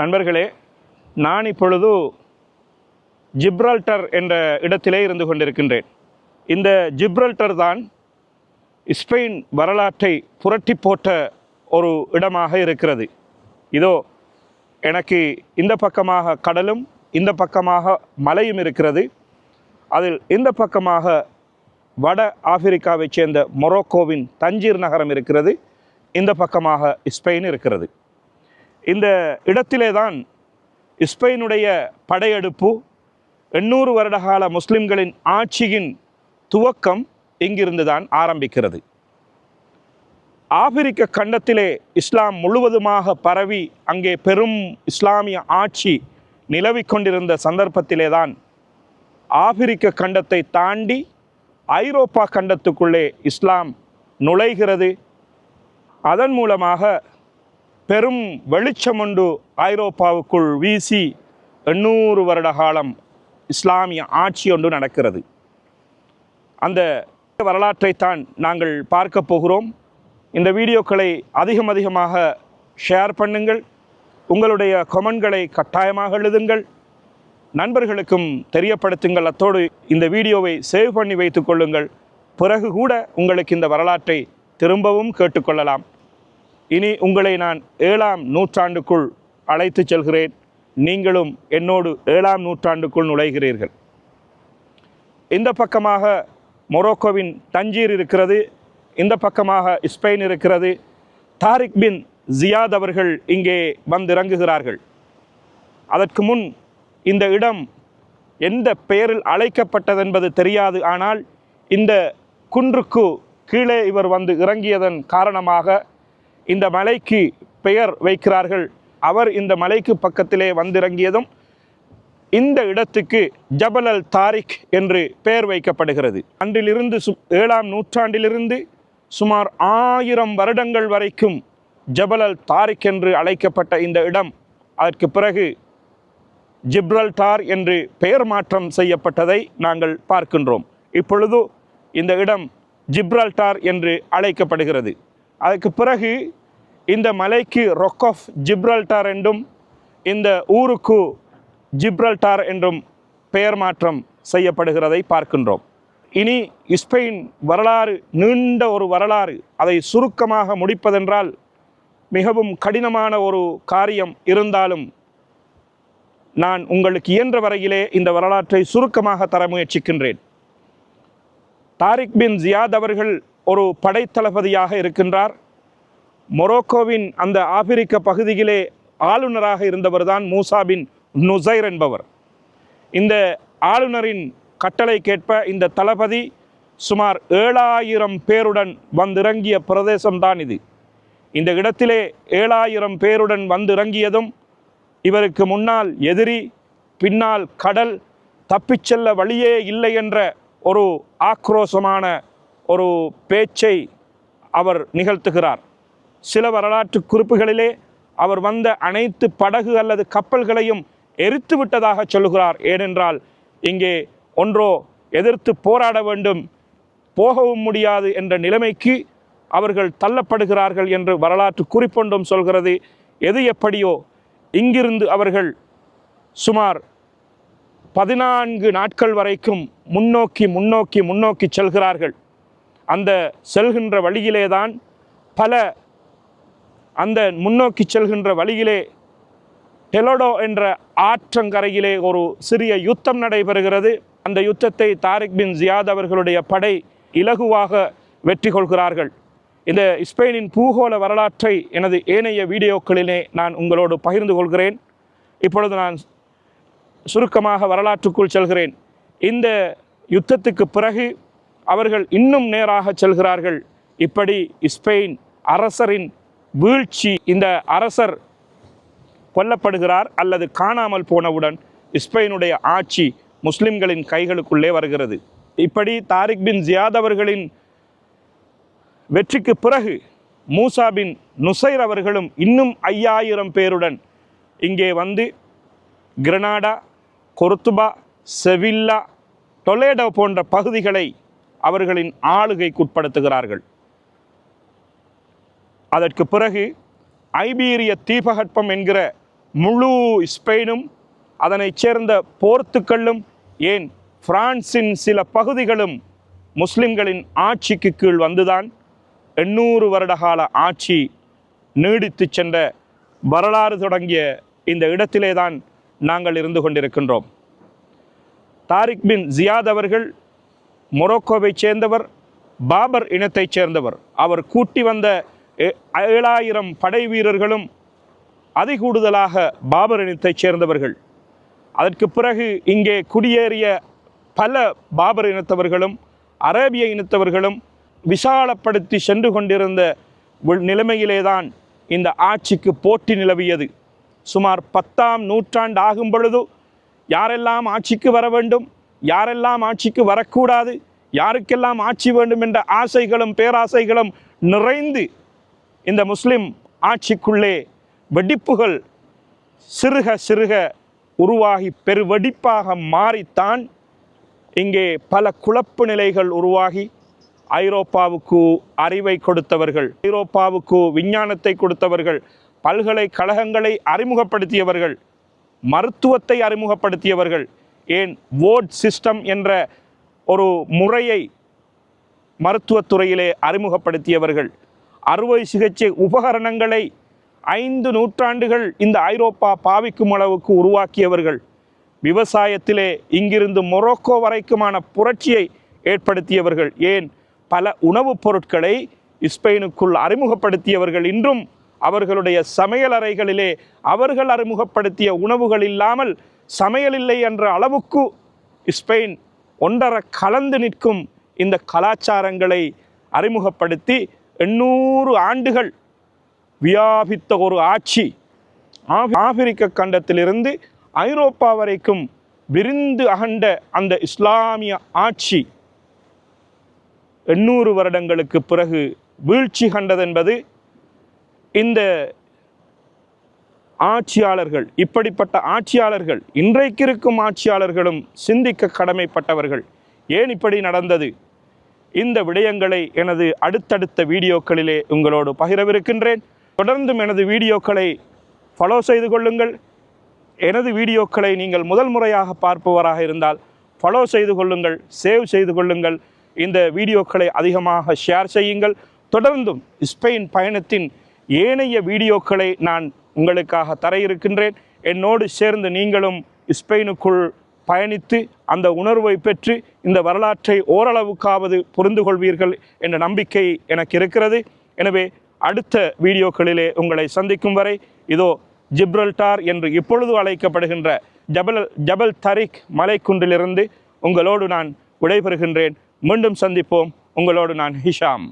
நண்பர்களே நான் இப்பொழுது ஜிப்ரல்டர் என்ற இடத்திலே இருந்து கொண்டிருக்கின்றேன். இந்த ஜிப்ரல்டர் தான் ஸ்பெயின் வரலாற்றை புரட்டி போட்ட ஒரு இடமாக இருக்கிறது. இதோ எனக்கு இந்த பக்கமாக கடலும் இந்த பக்கமாக மலையும் இருக்கிறது. அதில் இந்த பக்கமாக வட ஆப்பிரிக்காவைச் சேர்ந்த மொரோக்கோவின் தஞ்சீர் நகரம் இருக்கிறது. இந்த பக்கமாக ஸ்பெயின் இருக்கிறது. இந்த இடத்திலே தான் ஸ்பெயினுடைய படையெடுப்பு எண்ணூறு வருடகால முஸ்லிம்களின் ஆட்சியின் துவக்கம் இங்கிருந்து தான் ஆரம்பிக்கிறது. ஆப்பிரிக்க கண்டத்திலே இஸ்லாம் முழுவதுமாக பரவி அங்கே பெரும் இஸ்லாமிய ஆட்சி நிலவிக் கொண்டிருந்த சந்தர்ப்பத்திலே தான் ஆப்பிரிக்க கண்டத்தை தாண்டி ஐரோப்பா கண்டத்துக்குள்ளே இஸ்லாம் நுழைகிறது. அதன் மூலமாக பெரும் வெளிச்சம் ஒன்று ஐரோப்பாவுக்குள் வீசி எண்ணூறு வருட காலம் இஸ்லாமிய ஆட்சி ஒன்று நடக்கிறது. அந்த வரலாற்றைத்தான் நாங்கள் பார்க்க போகிறோம். இந்த வீடியோக்களை அதிகம் அதிகமாக ஷேர் பண்ணுங்கள். உங்களுடைய கொமெண்ட்களை கட்டாயமாக எழுதுங்கள். நண்பர்களுக்கும் தெரியப்படுத்துங்கள். அத்தோடு இந்த வீடியோவை சேவ் பண்ணி வைத்துக் கொள்ளுங்கள். பிறகு கூட உங்களுக்கு இந்த வரலாற்றை திரும்பவும் கேட்டுக்கொள்ளலாம் இனி உங்களை நான் ஏழாம் நூற்றாண்டுக்குள் அழைத்துச் செல்கிறேன். நீங்களும் என்னோடு ஏழாம் நூற்றாண்டுக்குள் நுழைகிறீர்கள். இந்த பக்கமாக மொரோக்கோவின் தஞ்சீர் இருக்கிறது இந்த பக்கமாக ஸ்பெயின் இருக்கிறது. தாரிக் பின் ஜியாத் அவர்கள் இங்கே வந்திறங்குகிறார்கள். அதற்கு முன் இந்த இடம் எந்த பெயரில் அழைக்கப்பட்டதென்பது தெரியாது ஆனால் இந்த குன்றுக்கு கீழே இவர் வந்து இறங்கியதன் காரணமாக இந்த மலைக்கு பெயர் வைக்கிறார்கள். அவர் இந்த மலைக்கு பக்கத்திலே வந்திறங்கியதும் இந்த இடத்துக்கு ஜபல் அல் தாரிக் என்று பெயர் வைக்கப்படுகிறது. அன்றிலிருந்து சு ஏழாம் நூற்றாண்டிலிருந்து சுமார் ஆயிரம் வருடங்கள் வரைக்கும் ஜபல் அல் தாரிக் என்று அழைக்கப்பட்ட இந்த இடம் அதற்கு பிறகு ஜிப்ரல்டார் என்று பெயர் மாற்றம் செய்யப்பட்டதை நாங்கள் பார்க்கின்றோம். இப்பொழுது இந்த இடம் ஜிப்ரல்டார் என்று அழைக்கப்படுகிறது. அதுக்கு பிறகு இந்த மலைக்கு ரொக் ஆஃப் ஜிப்ரல்டார் என்றும் இந்த ஊருக்கு ஜிப்ரல்டார் என்றும் பெயர் மாற்றம் செய்யப்படுகிறதை பார்க்கின்றோம். இனி ஸ்பெயின் வரலாறு நீண்ட ஒரு வரலாறு. அதை சுருக்கமாக முடிப்பதென்றால் மிகவும் கடினமான ஒரு காரியம் இருந்தாலும் நான் உங்களுக்கு இயன்ற வரையிலே இந்த வரலாற்றை சுருக்கமாக தர முயற்சிக்கின்றேன். தாரிக் பின் ஜியாத் அவர்கள் ஒரு படைத்தளபதியாக இருக்கின்றார். மொரோக்கோவின் அந்த ஆப்பிரிக்க பகுதியிலே ஆளுநராக இருந்தவர்தான் தான் மூசாபின் நுசைர் என்பவர். இந்த ஆளுநரின் கட்டளை கேட்ப இந்த தளபதி சுமார் ஏழாயிரம் பேருடன் வந்திறங்கிய பிரதேசம்தான் இது. இந்த இடத்திலே ஏழாயிரம் பேருடன் வந்திறங்கியதும் இவருக்கு முன்னால் எதிரி பின்னால் கடல் தப்பிச் செல்ல வழியே இல்லை என்ற ஒரு ஆக்ரோஷமான ஒரு பேச்சை அவர் நிகழ்த்துகிறார். சில வரலாற்று குறிப்புகளிலே அவர் வந்த அனைத்து படகு அல்லது கப்பல்களையும் எரித்து விட்டதாக சொல்லுகிறார். ஏனென்றால் இங்கே ஒன்றோ எதிர்த்து போராட வேண்டும் போகவும் முடியாது என்ற நிலைமைக்கு அவர்கள் தள்ளப்படுகிறார்கள் என்று வரலாற்று குறிப்பொன்றும் சொல்கிறது. எது எப்படியோ இங்கிருந்து அவர்கள் சுமார் பதினான்கு நாட்கள் வரைக்கும் முன்னோக்கி முன்னோக்கி முன்னோக்கி செல்கிறார்கள். அந்த செல்கின்ற வழியிலே தான் பல அந்த முன்னோக்கி செல்கின்ற வழியிலே டெலோடோ என்ற ஆற்றங்கரையிலே ஒரு சிறிய யுத்தம் நடைபெறுகிறது. அந்த யுத்தத்தை தாரிக் பின் ஜியாத் அவர்களுடைய படை இலகுவாக வெற்றி கொள்கிறார்கள். இந்த ஸ்பெயினின் பூகோள வரலாற்றை எனது ஏனைய வீடியோக்களிலே நான் உங்களோடு பகிர்ந்து கொள்கிறேன். இப்பொழுது நான் சுருக்கமாக வரலாற்றுக்குள் செல்கிறேன். இந்த யுத்தத்துக்கு பிறகு அவர்கள் இன்னும் நேராக செல்கிறார்கள். இப்படி ஸ்பெயின் அரசரின் வீழ்ச்சி இந்த அரசர் கொல்லப்படுகிறார் அல்லது காணாமல் போனவுடன் ஸ்பெயினுடைய ஆட்சி முஸ்லிம்களின் கைகளுக்குள்ளே வருகிறது. இப்படி தாரிக் பின் ஜியாத் அவர்களின் வெற்றிக்கு பிறகு மூசா பின் நுசைர் அவர்களும் இன்னும் ஐயாயிரம் பேருடன் இங்கே வந்து கிரனாடா கொர்துபா செவில்லா டொலேடோ போன்ற பகுதிகளை அவர்களின் ஆளுகைக்குட்படுத்துகிறார்கள். அதற்கு பிறகு ஐபீரிய தீபகற்பம் என்கிற முழு ஸ்பெயினும் அதனைச் சேர்ந்த போர்த்துக்கல்லும் ஏன் பிரான்சின் சில பகுதிகளும் முஸ்லிம்களின் ஆட்சிக்கு கீழ் வந்துதான் எண்ணூறு வருடகால ஆட்சி நீடித்து சென்ற வரலாறு தொடங்கிய இந்த இடத்திலே தான் நாங்கள் இருந்து கொண்டிருக்கின்றோம். தாரிக் பின் ஜியாத் அவர்கள் மொரோக்கோவைச் சேர்ந்தவர் பாபர் இனத்தைச் சேர்ந்தவர். அவர் கூட்டி வந்த ஏ- ஏழாயிரம் படை வீரர்களும் அதிகூடுதலாக பாபர் இனத்தைச் சேர்ந்தவர்கள். அதற்கு பிறகு இங்கே குடியேறிய பல பாபர் இனத்தவர்களும் அரேபிய இனத்தவர்களும் விசாலப்படுத்தி சென்று கொண்டிருந்த வி- நிலைமையிலேதான் இந்த ஆட்சிக்கு போட்டி நிலவியது. சுமார் பத்தாம் நூற்றாண்டு ஆகும் பொழுது யாரெல்லாம் ஆட்சிக்கு வர வேண்டும்? யாரெல்லாம் ஆட்சிக்கு வரக்கூடாது யாருக்கெல்லாம் ஆட்சி வேண்டும் என்ற ஆசைகளும் பேராசைகளும் நிறைந்து இந்த முஸ்லிம் ஆட்சிக்குள்ளே வெடிப்புகள் சிறுக சிறுக உருவாகி பெருவெடிப்பாக மாறித்தான். இங்கே பல குழப்பு நிலைகள் உருவாகி. ஐரோப்பாவுக்கு அறிவை கொடுத்தவர்கள் ஐரோப்பாவுக்கு விஞ்ஞானத்தை கொடுத்தவர்கள் பல்கலைக்கழகங்களை அறிமுகப்படுத்தியவர்கள் மருத்துவத்தை அறிமுகப்படுத்தியவர்கள் ஏன் ஓட் சிஸ்டம் என்ற ஒரு முறையை மருத்துவத்துறையிலே அறிமுகப்படுத்தியவர்கள்? அறுவை சிகிச்சை உபகரணங்களை ஐந்து நூற்றாண்டுகள் இந்த ஐரோப்பா பாவிக்கும் அளவுக்கு உருவாக்கியவர்கள். விவசாயத்திலே இங்கிருந்து மொரோக்கோ வரைக்குமான புரட்சியை ஏற்படுத்தியவர்கள். ஏன்? பல உணவுப் பொருட்களை ஸ்பெயினுக்குள் அறிமுகப்படுத்தியவர்கள். இன்றும் அவர்களுடைய சமையலறைகளிலே அவர்கள் அறிமுகப்படுத்திய உணவுகள் இல்லாமல் சமையல் இல்லை என்ற அளவுக்கு ஸ்பெயின் ஒன்றர கலந்து நிற்கும் இந்த கலாச்சாரங்களை அறிமுகப்படுத்தி எண்ணூறு ஆண்டுகள் வியாபித்த ஒரு ஆட்சி. ஆப்பிரிக்க கண்டத்திலிருந்து ஐரோப்பா வரைக்கும் விரிந்து அகண்ட அந்த இஸ்லாமிய ஆட்சி எண்ணூறு வருடங்களுக்கு பிறகு வீழ்ச்சி கண்டதென்பது இந்த ஆட்சியாளர்கள் இப்படிப்பட்ட ஆட்சியாளர்கள் இன்றைக்கு இருக்கும் ஆட்சியாளர்களும் சிந்திக்க கடமைப்பட்டவர்கள். ஏன் இப்படி நடந்தது? இந்த விடயங்களை எனது அடுத்தடுத்த வீடியோக்களிலே உங்களோடு பகிரவிருக்கின்றேன். தொடர்ந்தும் எனது வீடியோக்களை ஃபாலோ செய்து கொள்ளுங்கள். எனது வீடியோக்களை நீங்கள் முதல் முறையாக பார்ப்பவராக இருந்தால் ஃபாலோ செய்து கொள்ளுங்கள் சேவ் செய்து கொள்ளுங்கள். இந்த வீடியோக்களை அதிகமாக ஷேர் செய்யுங்கள். தொடர்ந்தும் ஸ்பெயின் பயணத்தின் ஏனைய வீடியோக்களை நான் உங்களுக்காக தர இருக்கின்றேன் என்னோடு சேர்ந்து நீங்களும் ஸ்பெயினுக்குள் பயணித்து அந்த உணர்வை பெற்று இந்த வரலாற்றை ஓரளவுக்காவது புரிந்து கொள்வீர்கள் என்ற நம்பிக்கை எனக்கு இருக்கிறது. எனவே அடுத்த வீடியோக்களிலே உங்களை சந்திக்கும் வரை இதோ ஜிப்ரல்டார் என்று இப்பொழுது அழைக்கப்படுகின்ற ஜபல் ஜபல் தரிக் மலைக்குன்றிலிருந்து உங்களோடு நான் விடைபெறுகின்றேன். மீண்டும் சந்திப்போம். உங்களோடு நான் ஹிஷாம்.